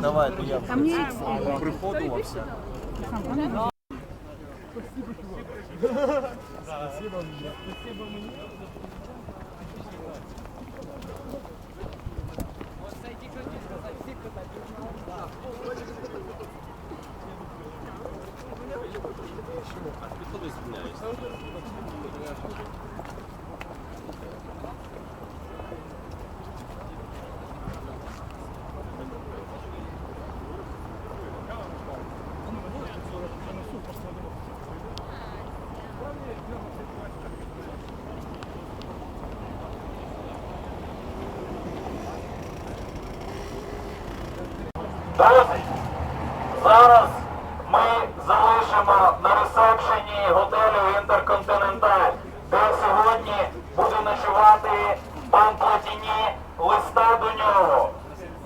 Давай, я а, приходувався. Спасибо мне. Спасибо мне. X. приходувався. Друзі, зараз ми залишимо на ресепшені готелю Інтерконтиненталь, де сьогодні буде ночувати пан Платіні листа до нього,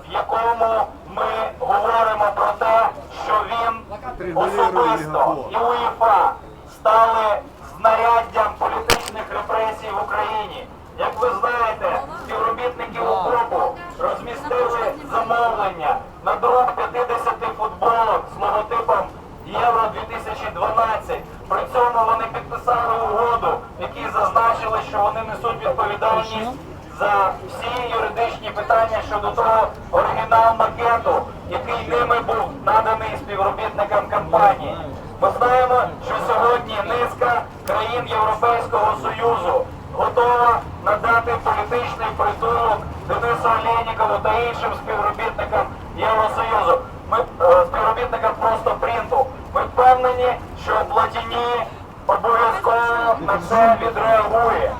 в якому ми говоримо про те, що він особисто і УЄФА стали знаряддям політичних репресій в Україні. Як ви знаєте, співробітники УКОПу розмістили замовлення на друк 50 футболок з логотипом Євро 2012. При цьому вони підписали угоду, в якій зазначили, що вони несуть відповідальність за всі юридичні питання щодо того оригінал макету, який ними був наданий співробітникам компанії. Ми знаємо, що сьогодні низка країн Європейського Союзу готова надати політичний притулок Денису Олєнікову та іншим співробітникам Євросоюзу. Ми е, співробітникам просто принту. Ми впевнені, що Платіні обов'язково на це відреагує.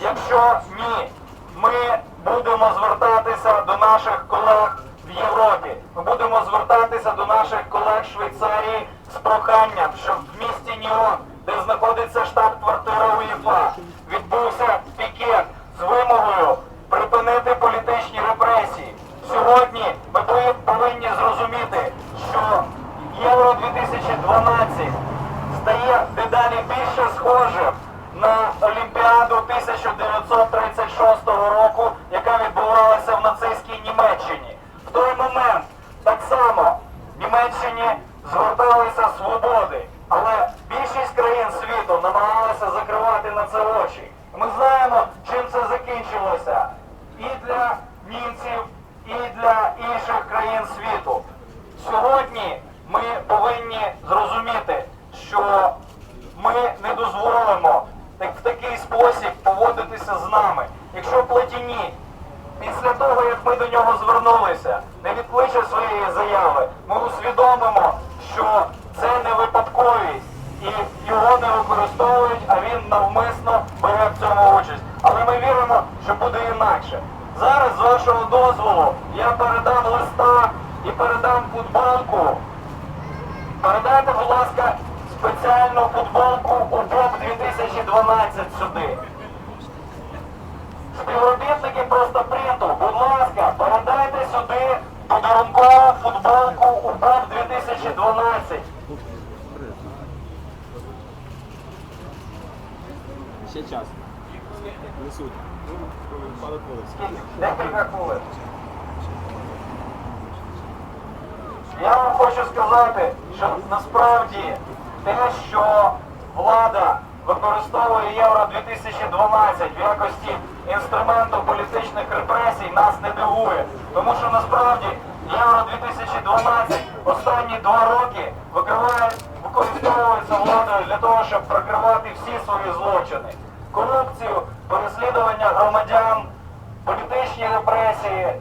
Якщо ні, ми будемо звертатися до наших колег Європі. Ми будемо звертатися до наших колег Швейцарії з проханням, щоб в місті Ніон, де знаходиться штаб-квартира УЄФА, відбувся пікет з вимогою припинити політичні репресії. Сьогодні ми повинні зрозуміти, що Євро 2012 стає дедалі більше схожим на Олімпіаду 1936 року, яка відбувалася в нацистській Німеччині. В той момент так само в Німеччині згорталися свободи, але більшість країн світу намагалися закривати на це очі. Ми знаємо, чим це закінчилося і для німців, і для інших країн світу. Сьогодні ми повинні зрозуміти, що ми не дозволимо в такий спосіб поводитися з нами. Якщо Платіні після того, як ми до нього звернулися, не своєї заяви, ми усвідомимо, що це не випадковість і його не використовують, а він навмисно бере в цьому участь. Але ми віримо, що буде інакше. Зараз, з вашого дозволу, я передам листа і передам футболку. Передайте, будь ласка, спеціальну футболку у БОП 2012 сюди. Співробітники просто принту, будь ласка, передайте подарункову футболку у 2012. Ще час. Несуть. Декілька хвилин. Я вам хочу сказати, що насправді те, що влада використовує Євро 2012 в якості інструменту політичних репресій, нас не дивує. Тому що насправді Євро 2012 останні два роки використовується владою для того, щоб прикривати всі свої злочини. Корупцію, переслідування громадян, політичні репресії,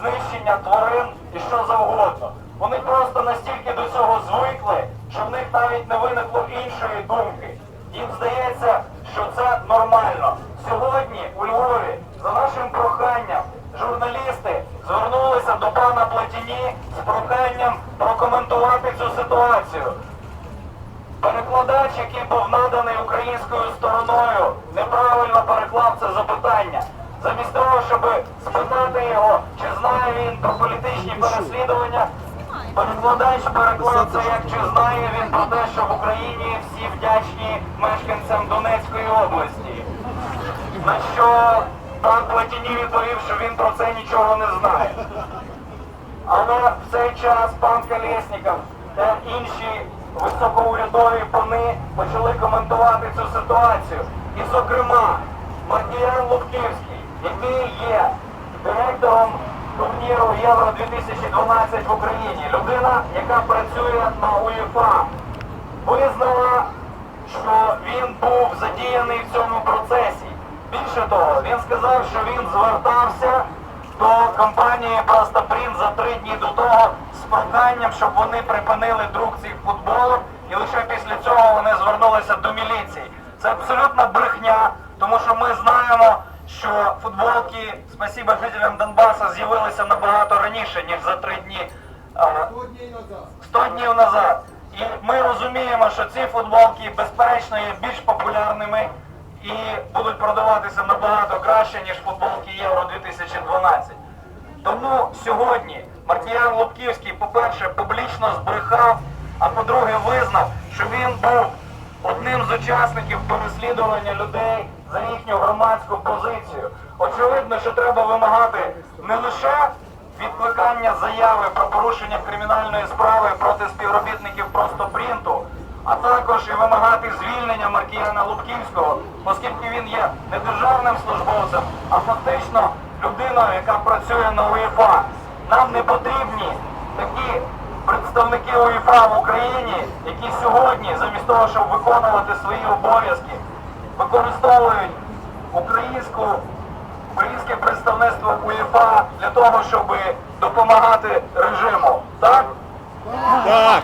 знищення тварин і що завгодно. Вони просто настільки до цього звикли, що в них навіть не виникло іншої думки. Їм здається, що це нормально. Сьогодні у Львові за нашим проханням журналісти звернулися до пана Платіні з проханням прокоментувати цю ситуацію. Перекладач, який був наданий українською стороною, неправильно переклав це запитання. Замість того, щоб спитати його, чи знає він про політичні переслідування, Перекладач переклав це як чи знає він про те, що в Україні всі вдячні мешканцям Донецької області. На що пан Платіні відповів, що він про це нічого не знає. Але в цей час пан Колєсніков та інші високоурядові пани почали коментувати цю ситуацію. І, зокрема, Маркіян Лубківський, який є директором турніру Євро 2012 в Україні, людина, яка працює на УЄФА, визнала, що він був задіяний в цьому процесі. Більше того, він сказав, що він звертався до компанії Простопрін за три дні до того з проханням, щоб вони припинили друк цих футболок, і лише після цього вони звернулися до міліції. Це абсолютна брехня, тому що ми знаємо, що футболки «Спасибо жителям Донбаса з'явилися набагато раніше, ніж за три дні. 100 днів назад. І ми розуміємо, що ці футболки, безперечно, є більш популярними і будуть продаватися набагато краще, ніж футболки Євро 2012. Тому сьогодні Мартіян Лубківський, по-перше, публічно збрехав, а по-друге, визнав, що він був одним з учасників переслідування людей за їхню громадську позицію. Очевидно, що треба вимагати не лише відкликання заяви про порушення кримінальної справи проти співробітників Простопринту, а також і вимагати звільнення Маркіяна Лубківського, оскільки він є не державним службовцем, а фактично людиною, яка працює на УЄФА. Нам не потрібні такі представники УЄФА в Україні, які сьогодні, замість того, щоб виконувати свої обов'язки, використовують українську українське представництво УЄФА для того, щоб допомагати режиму. Так? Так.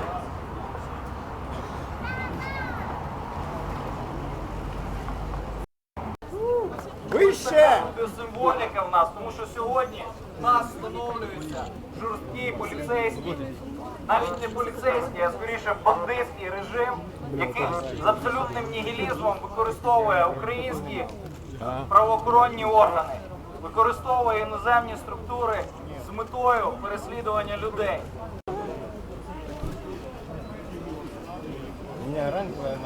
Вище! Буде символіка в нас, тому що сьогодні в нас встановлюється жорсткий поліцейський, навіть не поліцейський, а скоріше бандитський режим, який з абсолютним нігілізмом використовує українські правоохоронні органи, використовує іноземні структури з метою переслідування людей. У меня ранковая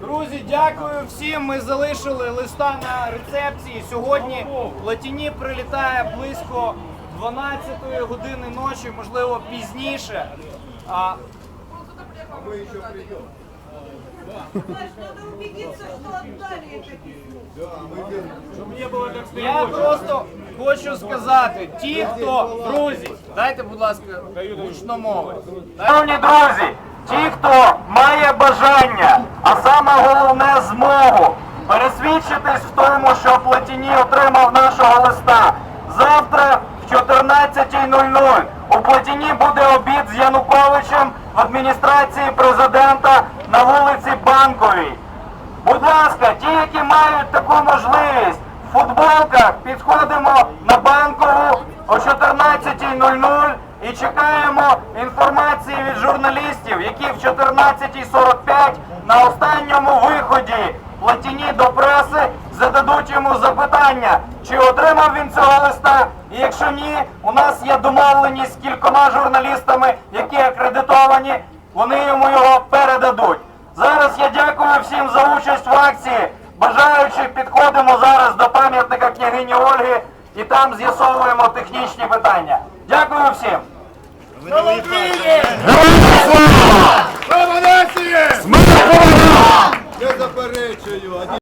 Друзі, дякую всім. Ми залишили листа на рецепції. Сьогодні Латіні прилітає близько 12 години ночі, можливо, пізніше. А, это письмо. я просто хочу сказати, ті, хто друзі, дайте, будь ласка, гучно мови. Шановні друзі, ті, хто має бажання, а саме головне змогу, пересвідчитись в тому, що Платіні отримав нашого листа. Завтра в 14.00 у Платіні буде обід з Януковичем в адміністрації президента на вулиці Банковій. Будь ласка, ті, які мають таку можливість, в футболках підходимо на банкову о 14.00 і чекаємо інформації від журналістів, які в 14.45 на останньому виході платіні до преси зададуть йому запитання, чи отримав він цього листа. І якщо ні, у нас є домовленість з кількома журналістами, які акредитовані, вони йому його передадуть. Зараз я дякую всім за участь в акції. Бажаючи, підходимо зараз до пам'ятника княгині Ольги і там з'ясовуємо технічні питання. Дякую всім. Не заперечую!